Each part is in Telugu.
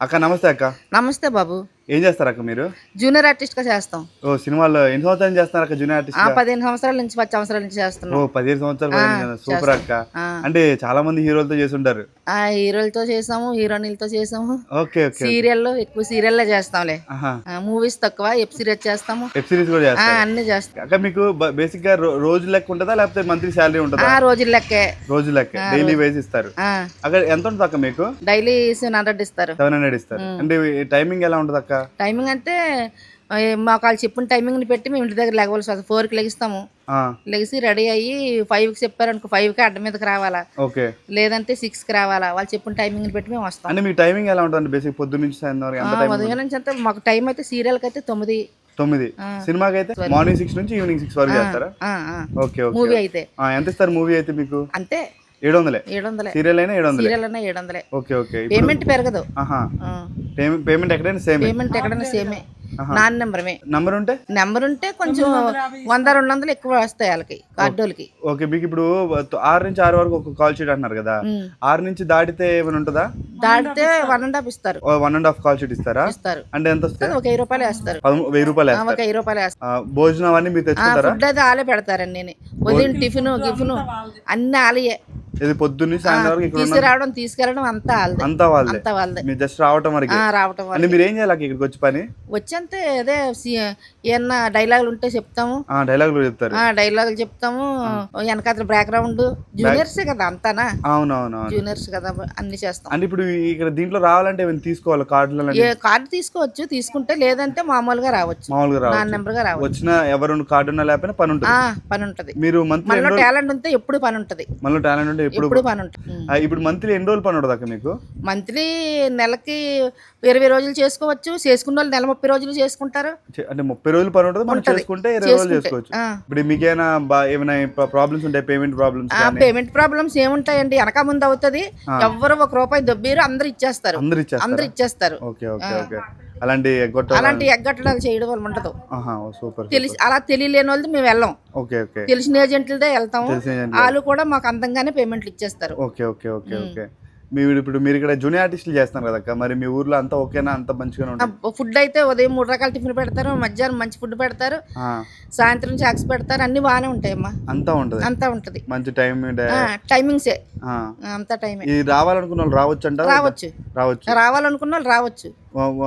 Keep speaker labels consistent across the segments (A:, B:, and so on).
A: అక్క నమస్తే అక్క.
B: నమస్తే బాబు.
A: ఏం చేస్తారు అక్క మీరు?
B: జూనియర్ ఆర్టిస్ట్గా చేస్తాం.
A: ఓ సినిమాల్లో ఎన్ని సంవత్సరాలు చేస్తున్నారు అక్క జూనియర్ ఆర్టిస్ట్
B: ఆ పదిహేను సంవత్సరాల నుంచి పది సంవత్సరాల నుంచి
A: ఓ
B: చేస్తున్నాం
A: పదిహేను సంవత్సరాలు సూపర్ అక్క. అంటే చాలా మంది హీరోలతో చేసి ఉంటారు
B: ఆ హీరోలతో చేసాము హీరోయిన్లతో చేసాము.
A: Okay okay.
B: సీరియల్లో ఎక్కువ సీరియల్లే చేస్తాంలే. మూవీస్ తక్కువ వెబ్ సిరీస్ చేస్తాము.
A: వెబ్ సిరీస్ కూడా
B: ఆ,
A: చేస్తారు?
B: అన్ని చేస్తాం.
A: అక్క మీకు బేసిక్గా రోజు లెక్క ఉంటుందా? లేకపోతే మంత్లీ శాలరీ ఉంటుందా?
B: ఆ రోజుల లెక్కే.
A: రోజు లెక్క. డైలీ వేజ్ ఇస్తారు. అక్కడ ఎంత ఉంటుంది అక్క మీకు?
B: డైలీ సెవెన్ హండ్రెడ్ ఇస్తారు.
A: సెవెన్ హండ్రెడ్ ఇస్తారు. అంటే టైమింగ్ ఎలా ఉంటుంది అక్క
B: టైమింగ్ అంటే మాకు వాళ్ళు చెప్పిన టైమింగ్ని పెట్టి మేము ఇంటి దగ్గర లెగవలసి వస్తుంది ఫోర్కి లెగిస్తాము. లెగిసి రెడీ అయ్యి ఫైవ్కి చెప్పారనుకో ఫైవ్కి అడ్డ మీదకి రావాలా?
A: ఓకే.
B: లేదంటే సిక్స్కి రావాలా? వాళ్ళు చెప్పిన టైమింగ్ని పెట్టి మేము వస్తాం.
A: అంటే మీ టైమింగ్ ఎలా ఉంటుంది? బేసిక్ పొద్దు నుంచి
B: ఉదయం నుంచి అంతా మాకు టైం అయితే సీరియల్కి అయితే తొమ్మిది.
A: తొమ్మిది సినిమాకి అయితే మార్నింగ్ సిక్స్ నుంచి ఈవినింగ్ సిక్స్ వరకు చేస్తారా? ఓకే
B: మూవీ అయితే.
A: ఎంత ఇస్తారు మూవీ అయితే మీకు?
B: అంతే
A: ఏడు వందలే
B: ఏడు వందలే
A: సీరియల్ అయినా ఏడు వందలే
B: సీరియల్ అన్నా ఏడు వందలే
A: ఓకే. ఓకే
B: పేమెంట్ పెరగదు.
A: ఆహా. పేమెంట్ ఎక్కడైనా సేమ్.
B: పేమెంట్ ఎక్కడైనా సేమే. నాన్ నెంబరమే.
A: నంబర్ ఉంటే?
B: నెంబర్ ఉంటే కొంచెం వంద రెండు వందలు ఎక్కువ వస్తాయి వాళ్ళకి కార్డోలకి.
A: ఓకే మీకు ఇప్పుడు ఆరు నుంచి ఆరు వరకు ఒక కాల్ షీట్ అంటున్నారు కదా. ఆరు నుంచి దాటితే ఏమైనా ఉంటుందా?
B: దాటితే వన్ అండ్ హాఫ్ ఇస్తారు.
A: One and half call sheet ఇస్తారా?
B: ఇస్తారు.
A: అంటే ఎంత వస్తుంది
B: ఒక వెయ్యి రూపాయలు వేస్తారు.
A: వెయ్యి రూపాయలు
B: ఒక వెయ్యి రూపాయలు వేస్తారు.
A: భోజనం అన్ని మీరు తెచ్చుకుంటారా?
B: ఫుడ్ అయితే వాళ్ళే పెడతారండి నేను. ఉదయం టిఫిన్ గిఫిన్ అన్ని వాళ్ళయే
A: ఇది పొద్దున్న సాయంత్రం వరకు ఇక్కడ ఉన్న-
B: తీసుకురావడం తీసుకెళ్ళడం అంతా వాళ్ళదే.
A: అంతా వాళ్ళదే.
B: అంతా వాళ్ళదే.
A: మీరు జస్ట్ రావటం వరకు.
B: ఆ, రావటం
A: మీరు ఏం చేయాలి అక్క ఇక్కడికి వచ్చి పని?
B: వచ్చంతే అదే సి- ఏమన్నా డైలాగులు ఉంటే చెప్తాము.
A: ఆ డైలాగులు చెప్తారు.
B: ఆ డైలాగులు చెప్తాము. వెనకాతల బ్యాక్గ్రౌండ్. జూనియర్సే కదా అంతానా?
A: అవునవును
B: జూనియర్స్ కదా అన్ని చేస్తాం.
A: అంటే ఇప్పుడు ఇక్కడ దీంట్లో రావాలంటే ఏమైనా తీసుకోవాలి కార్డులు అలాంటివి?
B: ఏ కార్డు తీసుకోవచ్చు తీసుకుంటే లేదంటే మామూలుగా రావచ్చు.
A: మామూలుగా
B: నా
A: రావాలి
B: నెంబర్గా రావచ్చు.
A: వచ్చిన ఎవరు కార్డు ఉన్నా లేకపోయినా పని ఉంటుంది.
B: ఆ పని ఉంటది.
A: మీరు మంత్లీ
B: మనలో టాలెంట్ ఉంటే ఎప్పుడు పని ఉంటది.
A: మళ్ళీ టాలెంట్ ఉంటే ఆ, ఇప్పుడు మంత్లీ ఎన్ని రోజులు పని ఉంటుంది అక్క మీకు?
B: మంత్లీ నెలకి ఇరవై రోజులు చేసుకోవచ్చు. చేసుకున్న వాళ్ళు నెల ముప్పై రోజులు చేసుకుంటారు.
A: అంటే ముప్పై రోజులు పని ఉంటుంది మనం. చేసుకుంటే ఇరవై రోజులు. చేసుకోవచ్చు. ఇప్పుడు మీకేమైనా ఏమైనా ప్రాబ్లమ్స్ ఉంటాయి పేమెంట్ ప్రాబ్లమ్స్
B: పేమెంట్ ప్రాబ్లమ్స్ ఏముంటాయండి? వెనక ముందు అవుతుంది. ఎవ్వరు ఒక రూపాయి దొబ్బీరు అందరు ఇచ్చేస్తారు.
A: అందరు ఇచ్చేస్తారు?
B: అందరు ఇచ్చేస్తారు.
A: Okay okay okay. అలాంటి ఎగ్గొట్ట
B: అలాంటి ఎగ్గట్టడాలు చేయడం వల్ల ఉండదు.
A: సూపర్
B: తెలిసి అలా తెలియలేని వాళ్ళది మేము వెళ్ళాం.
A: Okay okay.
B: తెలిసిన ఏజెంట్లదే
A: agent
B: వాళ్ళు కూడా మాకు అందంగానే పేమెంట్లు ఇచ్చేస్తారు.
A: Okay okay okay okay. మీరు ఇప్పుడు మీరు ఇక్కడ జూనియర్ ఆర్టిస్టులు చేస్తున్నారు కదా అక్క మరి మీ ఊర్లో అంతా ఓకేనా? అంత మంచిగానే ఉంటుంది?
B: ఫుడ్ అయితే ఉదయం మూడు రకాల టిఫిన్ పెడతారు మధ్యాహ్నం మంచి ఫుడ్ పెడతారు సాయంత్రం చాక్స్ పెడతారు అన్ని బాగానే ఉంటాయమ్మా.
A: అంతా ఉంటుంది.
B: అంతా ఉంటది.
A: మంచి టైం
B: టైమింగ్సే. అంతా టైమే.
A: ఇది రావాలనుకున్న వాళ్ళు రావచ్చు అంటారా?
B: రావచ్చు.
A: రావచ్చు.
B: రావాలనుకున్న వాళ్ళు రావచ్చు.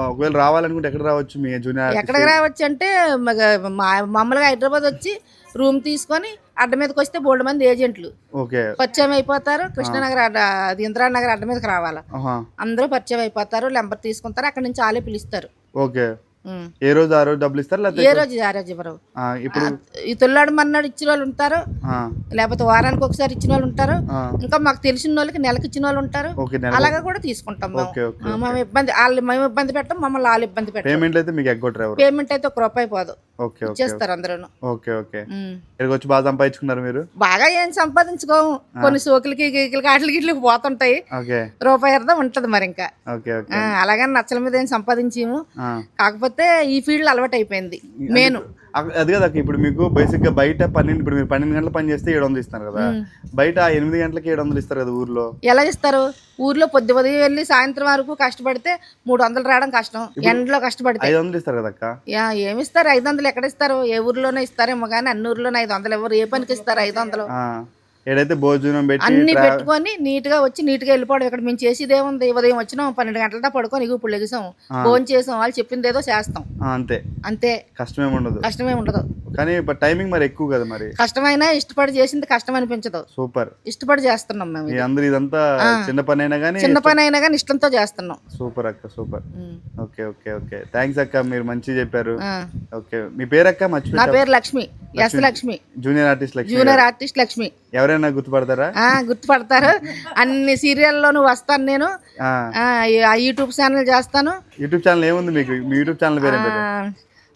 A: ఒకవేళ రావాలనుకుంటే ఎక్కడ రావచ్చు మీ జూనియర్
B: ఎక్కడికి రావచ్చు అంటే మామూలుగా హైదరాబాద్ వచ్చి రూమ్ తీసుకొని అడ్డ మీదకి వస్తే బోల్డ్ మంది ఏజెంట్లు. పరిచయం అయిపోతారు. కృష్ణానగర్ అడ్డ అది ఇంద్రానగర్ అడ్డ మీదకి రావాలా. అందరూ పరిచయం అయిపోతారు నెంబర్ తీసుకుంటారు అక్కడ నుంచి వాళ్ళే పిలుస్తారు.
A: ఓకే. ఏ రోజు ఆ రోజు డబ్బులు ఇస్తారు?
B: ఏ
A: లేకపోతే
B: రోజు ఆ రోజు ఇవ్వరు.
A: ఆ, ఇప్పుడు
B: ఈ తొల్లాడు మన్నాడు ఇచ్చిన వాళ్ళు ఉంటారు.
A: ఆ,
B: లేకపోతే వారానికి ఒకసారి ఇచ్చిన వాళ్ళు ఉంటారు.
A: ఆ,
B: ఇంకా మాకు తెలిసిన వాళ్ళకి నెలకి ఇచ్చిన వాళ్ళు ఉంటారు.
A: ఓకే నెల
B: అలాగా కూడా తీసుకుంటాం మేము.
A: ఓకే ఓకే
B: ఆ, మేము ఇబ్బంది వాళ్ళు మేము ఇబ్బంది పెట్టం మమ్మల్ని వాళ్ళు ఇబ్బంది పెట్టం
A: పేమెంట్లు అయితే మీకు ఎగ్గొట్టరు ఎవరు?
B: పేమెంట్ అయితే ఒక రూపాయి పోదు.
A: ఓకే ఓకే
B: ఇచ్చేస్తారు అందరూ
A: ఓకే ఓకే. ఇక్కడికి వచ్చి బాగా సంపాదించుకున్నారు మీరు?
B: బాగా ఏం సంపాదించుకోము. కొన్ని సోకులకి గీకులకి వాటికి ఇట్లకి పోతుంటాయి.
A: ఓకే.
B: రూపాయి అర్థం ఉంటది మరి ఇంకా
A: ఓకే ఓకే.
B: ఆ, అలాగని నచ్చల మీద ఏం సంపాదించేము.
A: ఆ.
B: కాకపోతే ఈ ఫీల్డ్ అలవాటు అయిపోయింది నేను
A: అది కదా ఇప్పుడు మీకు బేసిక్గా బయట పన్నెండు ఇప్పుడు మీరు పన్నెండు గంటలు పని చేస్తే ఏడు వందలు ఇస్తారు కదా. బయట ఎనిమిది గంటలకి ఏడు వందలు ఇస్తారు కదా ఊర్లో.
B: ఎలా ఇస్తారు ఊర్లో పొద్దు ఉదయం వెళ్ళి సాయంత్రం వరకు కష్టపడితే మూడు వందలు రావడం కష్టం. ఎండలో కష్టపడితే.
A: ఐదు వందలు ఇస్తారు కదా అక్క?
B: యా ఏమి ఇస్తారు ఐదు వందలు ఎక్కడ ఇస్తారు? ఏ ఊర్లోనే ఇస్తారేమో కానీ అన్ని ఊర్లోనే ఐదు వందలు ఎవరు ఏ పనికి ఇస్తారు? ఐదు వందలు.
A: ఏడైతే భోజనం పెట్టి
B: అన్ని పెట్టుకొని నీట్గా వచ్చి నీట్గా వెళ్ళిపోవడం. ఇక్కడ మేము చేసేది ఏముంది? ఉదయం వచ్చినాం పన్నెండు గంటల పడుకొని ఇప్పుడు లెగిసాం. ఫోన్ చేసాం వాళ్ళు చెప్పింది ఏదో చేస్తాం
A: అంతే.
B: అంతే.
A: కష్టమేమి ఉండదు.
B: కష్టమే ఉండదు.
A: కానీ టైమింగ్ మరి ఎక్కువ కదా మరి.
B: కష్టమైనా ఇష్టపడి చేసింది కష్టం అనిపించదు.
A: సూపర్.
B: ఇష్టపడి చేస్తున్నాం మేము.
A: అందరు ఇదంతా చిన్న పని అయినా కానీ
B: చిన్న పని అయినా కానీ ఇష్టంతో చేస్తున్నాం.
A: సూపర్ అక్క super. Okay okay okay. Thanks అక్క మీరు మంచిగా చెప్పారు. ఓకే. మీ పేరు అక్క
B: నా పేరు Lakshmi. S Lakshmi.
A: Junior artist Lakshmi
B: junior artist Lakshmi.
A: ఎవరైనా గుర్తుపడతారా?
B: ఆ గుర్తుపడతారు. అన్ని సీరియల్లోనూ వస్తాను నేను. యూట్యూబ్ ఛానల్ చేస్తాను.
A: యూట్యూబ్ ఛానల్ ఏముంది మీకు? మీ యూట్యూబ్ ఛానల్ పేరు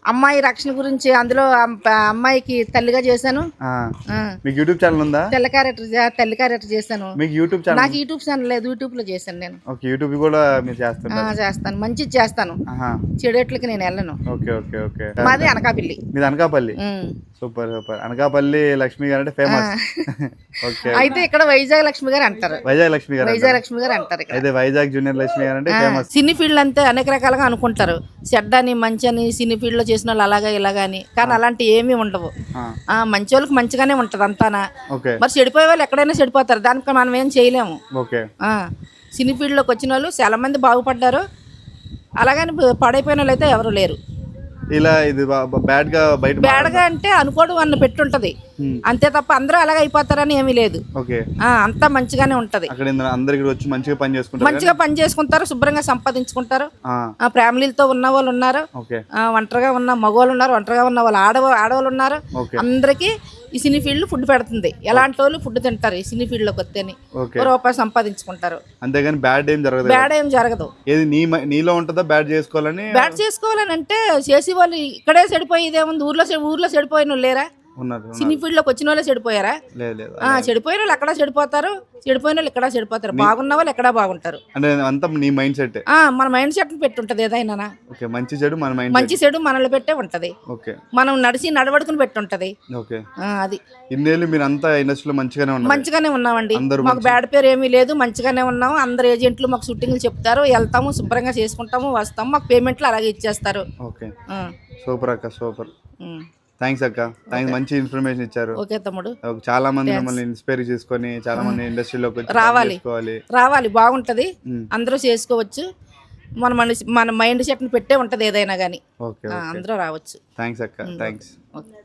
B: అమ్మాయి రక్షణ గురించి అందులో అమ్- అమ్మాయికి తల్లిగా చేశాను.
A: మీకు యూట్యూబ్ ఛానల్ ఉందా?
B: తెల్ల క్యారెక్టర్ తల్లి క్యారెక్టర్ చేశాను.
A: మీకు యూట్యూబ్ ఛానల్
B: నాకు యూట్యూబ్ ఛానల్ లేదు యూట్యూబ్లో చేశాను నేను.
A: ఓకే యూట్యూబ్ కూడా మీరు
B: ఆ,
A: చేస్తుంటారు
B: చేస్తాను. మంచిది చేస్తాను. చెడేట్లకి నేను వెళ్ళను.
A: Okay okay okay.
B: మాది అనకాపల్లి.
A: మీది అనకాపల్లి. Super super. అనకాపల్లి లక్ష్మి గారు అంటే ఫేమస్ ఓకే.
B: అయితే ఇక్కడ వైజాగ్ లక్ష్మి గారు అంటారు.
A: వైజాగ్ లక్ష్మి గారు
B: వైజాగ్ లక్ష్మి గారు అంటారు
A: అయితే వైజాగ్ జూనియర్ లక్ష్మి గారు అంటే ఫేమస్
B: సినీ ఫీల్డ్ అంతే అనేక రకాలుగా అనుకుంటారు. చెడ్డ అని మంచి అని సినీ ఫీల్డ్లో చేసిన వాళ్ళు అలాగా ఇలాగా అని. కానీ అలాంటి ఏమీ ఉండవు. ఆ. మంచి వాళ్ళకి మంచిగానే ఉంటది అంతానా. మరి చెడిపోయే వాళ్ళు ఎక్కడైనా చెడిపోతారు. దానికి మనం ఏం చేయలేము. ఆ, సినీ ఫీల్డ్లోకి వచ్చిన వాళ్ళు చాలా మంది బాగుపడ్డారు. అలాగని పడైపోయిన వాళ్ళు అయితే ఎవరు లేరు.
A: ఇలా ఇది బ్యాడ్గా బయట
B: బేడగా అంటే అనుకోవడం అన్న పెట్టుంటది. అంతే తప్ప అందరూ అలాగ అయిపోతారని ఏమీ లేదు.
A: ఓకే.
B: అంతా మంచిగానే ఉంటది.
A: అక్కడ అందరికి వచ్చి మంచిగా పని చేసుకుంటారు
B: మంచిగా పని చేసుకుంటారు శుభ్రంగా సంపాదించుకుంటారు.
A: ఆ,
B: ఫ్యామిలీలతో ఉన్న వాళ్ళు ఉన్నారు. ఒంటరిగా ఉన్న మగవాళ్ళు ఉన్నారు ఒంటరిగా ఉన్న వాళ్ళు ఆడవ ఆడవాళ్ళు ఉన్నారు. అందరికీ ఈ సినీ ఫీల్డ్ ఫుడ్ పెడుతుంది. ఎలాంటి వాళ్ళు ఫుడ్ తింటారు ఈ సినీ ఫీల్డ్లోకి వస్తేని.
A: ఓకే.
B: ఓ రూపాయి సంపాదించుకుంటారు.
A: అంతేగాని బ్యాడ్ ఏం జరగదు
B: బ్యాడ్ ఏం జరగదు.
A: ఏది నీ నీలో ఉంటుందా? బ్యాడ్ చేసుకోవాలని?
B: బ్యాట్ చేసుకోవాలని అంటే చేసి వాళ్ళు ఇక్కడే చెడిపోయేదేముంది ఊర్లో చె- ఊర్లో చెడిపోయిన లేరా? సినీ ఫీల్డ్లోకి వచ్చిన వాళ్ళే చెడిపోయారా? చెడిపోయిన వాళ్ళు అక్కడ చెడిపోతారు? చెడిపోయిన వాళ్ళు ఇక్కడ చెడిపోతారు? బాగున్న వాళ్ళు ఎక్కడ బాగుంటారు?
A: అంటే అంతా నీ మైండ్ సెట్.
B: ఆ, మన మైండ్ సెట్ పెట్టుంటది ఏదైనా
A: ఓకే మంచి చెడు మన మైండ్
B: మంచి చెడు మనల్ని పెట్టే ఉంటది.
A: ఓకే.
B: మనం నడిచి నడవడుకుని పెట్టుంటది.
A: ఓకే.
B: ఆ, అది.
A: ఇన్నేళ్ళు మీరు అంతా ఇండస్ట్రీలో మంచిగానే
B: మంచిగానే ఉన్నామండి. మాకు బ్యాడ్ పేరు ఏమీ లేదు మంచిగానే ఉన్నాము. అందరు ఏజెంట్లు మాకు షూటింగ్లు చెప్తారు వెళ్తాము శుభ్రంగా చేసుకుంటాము వస్తాము మాకు పేమెంట్లు అలాగే ఇచ్చేస్తారు.
A: ఓకే. సూపర్ అక్క సూపర్. థ్యాంక్స్ అక్క. థ్యాంక్స్ మంచి ఇన్ఫర్మేషన్ ఇచ్చారు.
B: ఓకే తమ్ముడు.
A: చాలా మంది మిమ్మల్ని ఇన్స్పైర్ చేసుకొని చాలా మంది ఇండస్ట్రీలోకి పని
B: రావాలి. రావాలి బాగుంటది.
A: ఉమ్.
B: అందరూ చేసుకోవచ్చు. మన మనిషి మన మైండ్ సెట్ని పెట్టే ఉంటది ఏదైనా కానీ
A: ఓకే
B: అందరూ రావచ్చు.
A: థ్యాంక్స్ అక్క. Thanks
B: okay